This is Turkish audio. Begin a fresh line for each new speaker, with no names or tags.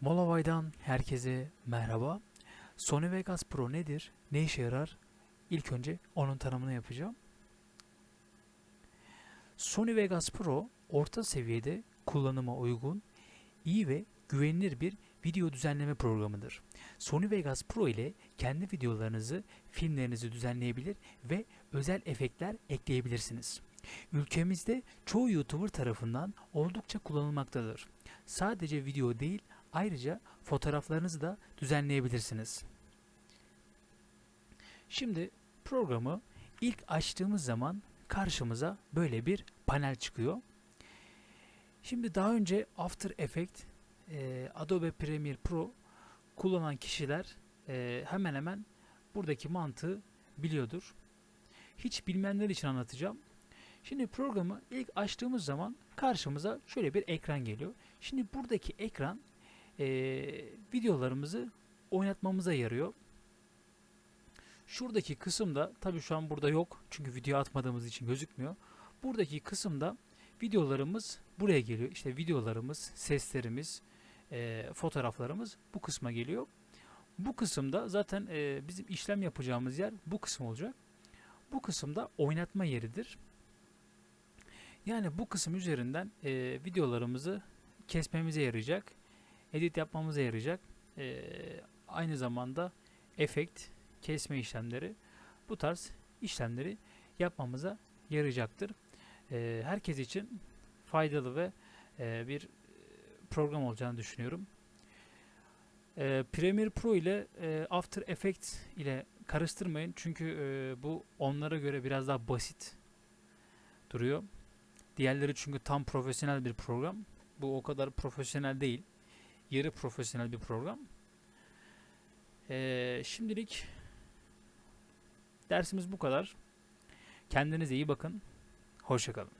Molavay'dan herkese merhaba. Sony Vegas Pro nedir? Ne işe yarar? İlk önce onun tanımını yapacağım. Sony Vegas Pro orta seviyede kullanıma uygun, iyi ve güvenilir bir video düzenleme programıdır. Sony Vegas Pro ile kendi videolarınızı, filmlerinizi düzenleyebilir ve özel efektler ekleyebilirsiniz. Ülkemizde çoğu YouTuber tarafından oldukça kullanılmaktadır. Sadece video değil, ayrıca fotoğraflarınızı da düzenleyebilirsiniz. Şimdi programı ilk açtığımız zaman karşımıza böyle bir panel çıkıyor. Şimdi daha önce After Effects, e, Adobe Premiere Pro kullanan kişiler e, hemen hemen buradaki mantığı biliyordur. Hiç bilmeyenler için anlatacağım. Şimdi programı ilk açtığımız zaman karşımıza şöyle bir ekran geliyor. Şimdi buradaki ekran e, videolarımızı oynatmamıza yarıyor. Şuradaki kısımda tabii şu an burada yok çünkü video atmadığımız için gözükmüyor. Buradaki kısımda videolarımız buraya geliyor. İşte videolarımız, seslerimiz, e, fotoğraflarımız bu kısma geliyor. Bu kısımda zaten e, bizim işlem yapacağımız yer bu kısım olacak. Bu kısımda oynatma yeridir. Yani bu kısım üzerinden e, videolarımızı kesmemize yarayacak, edit yapmamıza yarayacak. E, aynı zamanda efekt, kesme işlemleri, bu tarz işlemleri yapmamıza yarayacaktır. E, herkes için faydalı ve e, bir program olacağını düşünüyorum. E, Premiere Pro ile e, After Effects ile karıştırmayın çünkü e, bu onlara göre biraz daha basit duruyor. Diğerleri çünkü tam profesyonel bir program. Bu o kadar profesyonel değil. Yarı profesyonel bir program. Ee, şimdilik dersimiz bu kadar. Kendinize iyi bakın. Hoşçakalın.